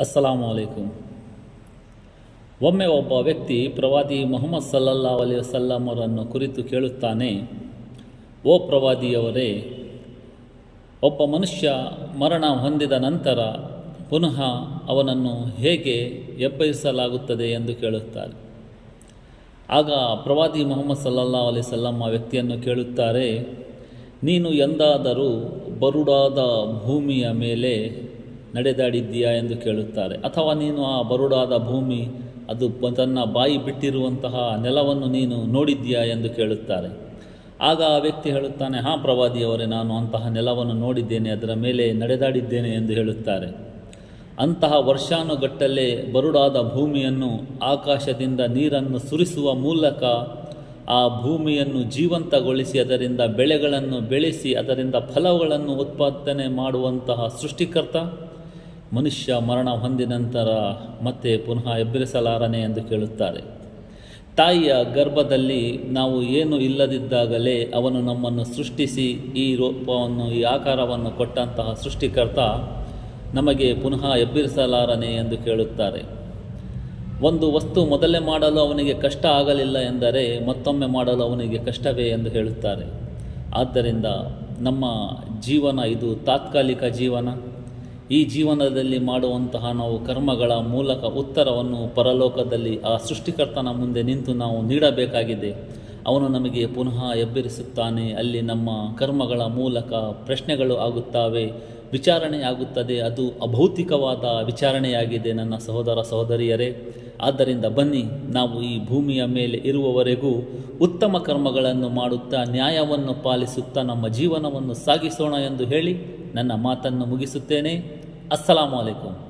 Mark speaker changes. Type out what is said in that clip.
Speaker 1: ಅಸ್ಸಲಾಮು ಅಲೈಕುಮ್ ಒಮ್ಮೆ ಒಬ್ಬ ವ್ಯಕ್ತಿ ಪ್ರವಾದಿ ಮೊಹಮ್ಮದ್ ಸಲ್ಲಲ್ಲಾ ಅಲಿ ವಸಲ್ಲಮರನ್ನು ಕುರಿತು ಕೇಳುತ್ತಾನೆ, ಓ ಪ್ರವಾದಿಯವರೇ, ಒಬ್ಬ ಮನುಷ್ಯ ಮರಣ ಹೊಂದಿದ ನಂತರ ಪುನಃ ಅವನನ್ನು ಹೇಗೆ ಎಬ್ಬಯಿಸಲಾಗುತ್ತದೆ ಎಂದು ಕೇಳುತ್ತಾರೆ? ಆಗ ಪ್ರವಾದಿ ಮೊಹಮ್ಮದ್ ಸಲ್ಲಲ್ಲಾ ಅಲಿ ಸಲ್ಲಮ್ಮ ವ್ಯಕ್ತಿಯನ್ನು ಕೇಳುತ್ತಾರೆ, ನೀನು ಎಂದಾದರೂ ಬರುಡಾದ ಭೂಮಿಯ ಮೇಲೆ ನಡೆದಾಡಿದ್ದೀಯಾ ಎಂದು ಕೇಳುತ್ತಾರೆ. ಅಥವಾ ನೀನು ಆ ಬರುಡಾದ ಭೂಮಿ, ಅದು ತನ್ನ ಬಾಯಿ ಬಿಟ್ಟಿರುವಂತಹ ನೆಲವನ್ನು ನೀನು ನೋಡಿದ್ದೀಯಾ ಎಂದು ಕೇಳುತ್ತಾರೆ. ಆಗ ಆ ವ್ಯಕ್ತಿ ಹೇಳುತ್ತಾನೆ, ಹಾಂ ಪ್ರವಾದಿಯವರೇ, ನಾನು ಅಂತಹ ನೆಲವನ್ನು ನೋಡಿದ್ದೇನೆ, ಅದರ ಮೇಲೆ ನಡೆದಾಡಿದ್ದೇನೆ ಎಂದು ಹೇಳುತ್ತಾರೆ. ಅಂತಹ ವರ್ಷಾನುಗಟ್ಟಲೆ ಬರುಡಾದ ಭೂಮಿಯನ್ನು ಆಕಾಶದಿಂದ ನೀರನ್ನು ಸುರಿಸುವ ಮೂಲಕ ಆ ಭೂಮಿಯನ್ನು ಜೀವಂತಗೊಳಿಸಿ ಅದರಿಂದ ಬೆಳೆಗಳನ್ನು ಬೆಳೆಸಿ ಅದರಿಂದ ಫಲಗಳನ್ನು ಉತ್ಪಾದನೆ ಮಾಡುವಂತಹ ಸೃಷ್ಟಿಕರ್ತ ಮನುಷ್ಯ ಮರಣ ಹೊಂದಿದ ನಂತರ ಮತ್ತೆ ಪುನಃ ಎಬ್ಬರಿಸಲಾರನೆ ಎಂದು ಕೇಳುತ್ತಾರೆ. ತಾಯಿಯ ಗರ್ಭದಲ್ಲಿ ನಾವು ಏನು ಇಲ್ಲದಿದ್ದಾಗಲೇ ಅವನು ನಮ್ಮನ್ನು ಸೃಷ್ಟಿಸಿ ಈ ರೂಪವನ್ನು, ಈ ಆಕಾರವನ್ನು ಕೊಟ್ಟಂತಹ ಸೃಷ್ಟಿಕರ್ತ ನಮಗೆ ಪುನಃ ಎಬ್ಬಿರಿಸಲಾರನೆ ಎಂದು ಕೇಳುತ್ತಾರೆ. ಒಂದು ವಸ್ತು ಮೊದಲೇ ಮಾಡಲು ಅವನಿಗೆ ಕಷ್ಟ ಆಗಲಿಲ್ಲ ಎಂದರೆ ಮತ್ತೊಮ್ಮೆ ಮಾಡಲು ಅವನಿಗೆ ಕಷ್ಟವೇ ಎಂದು ಹೇಳುತ್ತಾರೆ. ಆದ್ದರಿಂದ ನಮ್ಮ ಜೀವನ ಇದು ತಾತ್ಕಾಲಿಕ ಜೀವನ. ಈ ಜೀವನದಲ್ಲಿ ಮಾಡುವಂತಹ ನಾವು ಕರ್ಮಗಳ ಮೂಲಕ ಉತ್ತರವನ್ನು ಪರಲೋಕದಲ್ಲಿ ಆ ಸೃಷ್ಟಿಕರ್ತನ ಮುಂದೆ ನಿಂತು ನಾವು ನೀಡಬೇಕಾಗಿದೆ. ಅವನು ನಮಗೆ ಪುನಃ ಎಬ್ಬರಿಸುತ್ತಾನೆ. ಅಲ್ಲಿ ನಮ್ಮ ಕರ್ಮಗಳ ಮೂಲಕ ಪ್ರಶ್ನೆಗಳು ಆಗುತ್ತವೆ, ವಿಚಾರಣೆಯಾಗುತ್ತದೆ. ಅದು ಅಭೌತಿಕವಾದ ವಿಚಾರಣೆಯಾಗಿದೆ ನನ್ನ ಸಹೋದರ ಸಹೋದರಿಯರೇ. ಆದ್ದರಿಂದ ಬನ್ನಿ, ನಾವು ಈ ಭೂಮಿಯ ಮೇಲೆ ಇರುವವರೆಗೂ ಉತ್ತಮ ಕರ್ಮಗಳನ್ನು ಮಾಡುತ್ತಾ, ನ್ಯಾಯವನ್ನು ಪಾಲಿಸುತ್ತಾ, ನಮ್ಮ ಜೀವನವನ್ನು ಸಾಗಿಸೋಣ ಎಂದು ಹೇಳಿ ನನ್ನ ಮಾತನ್ನು ಮುಗಿಸುತ್ತೇನೆ. ಅಸ್ಸಲಾಮು ಅಲೈಕುಂ